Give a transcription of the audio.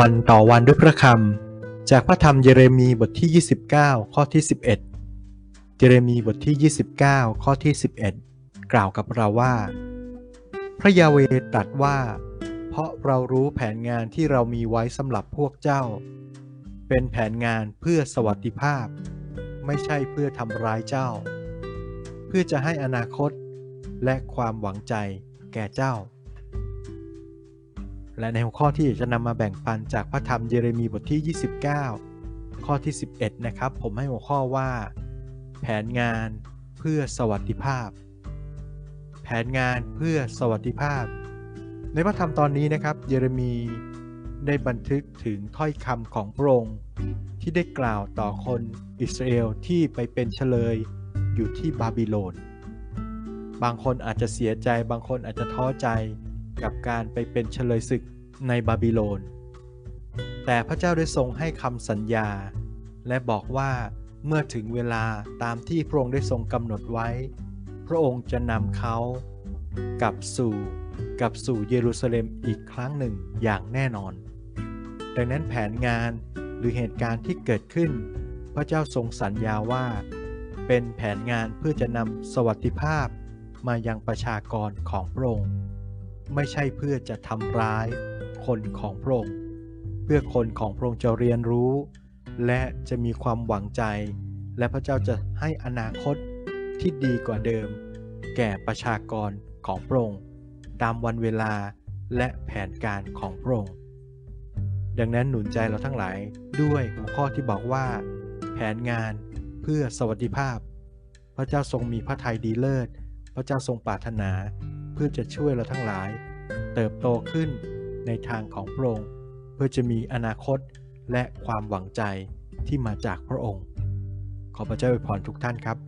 วันต่อวันด้วยพระคำ จากพระธรรมเยเรมีบทที่ 29 ข้อที่ 11 เยเรมีบทที่ 29 ข้อที่ 11 กล่าวกับเราว่า พระยาเวตรัสว่า เพราะเรารู้แผนงานที่เรามีไว้สำหรับพวกเจ้า เป็นแผนงานเพื่อสวัสดิภาพ ไม่ใช่เพื่อทำร้ายเจ้า เพื่อจะให้อนาคตและความหวังใจแก่เจ้า และในหัวข้อที่จะนำมาแบ่งปันจากพระธรรมเยเรมีบทที่ 29 ข้อที่ 11 นะครับ ผมให้หัวข้อว่า แผนงานเพื่อสวัสดิภาพ แผนงานเพื่อสวัสดิภาพ ในพระธรรมตอนนี้นะครับ เยเรมีได้บันทึกถึงถ้อยคำของพระองค์ที่ได้กล่าวต่อคนอิสราเอลที่ไปเป็นเฉลยอยู่ที่บาบิโลน บางคนอาจจะเสียใจ บางคนอาจจะท้อใจ กับการไปเป็นเฉลยศึกในบาบิโลน แต่พระเจ้าได้ทรงให้คำสัญญา และบอกว่าเมื่อถึงเวลาตามที่พระองค์ได้ทรงกำหนดไว้ พระองค์จะนำเขากลับสู่กลับสู่เยรูซาเล็มอีกครั้งหนึ่งอย่างแน่นอน ดังนั้นแผนงานหรือเหตุการณ์ที่เกิดขึ้น พระเจ้าทรงสัญญาว่า เป็นแผนงานเพื่อจะนำสวัสดิภาพมายังประชากรของพระองค์ ไม่ใช่เพื่อจะทำร้ายคนของพระองค์ เพื่อคนของพระองค์จะเรียนรู้ และจะมีความหวังใจ และพระเจ้าจะให้อนาคตที่ดีกว่าเดิม แก่ประชากรของพระองค์ตามวันเวลาและแผนการของพระองค์ ดังนั้นหนุนใจเราทั้งหลายด้วยหัวข้อที่บอกว่า แผนงานเพื่อสวัสดิภาพ พระเจ้าทรงมีพระทัยดีเลิศ พระเจ้าทรงปรารถนา เพื่อจะช่วยเราทั้งหลาย เติบโตขึ้นในทางของพระองค์ เพื่อจะมีอนาคตและความหวังใจที่มาจากพระองค์ ขอพระเจ้าอวยพรทุกท่านครับ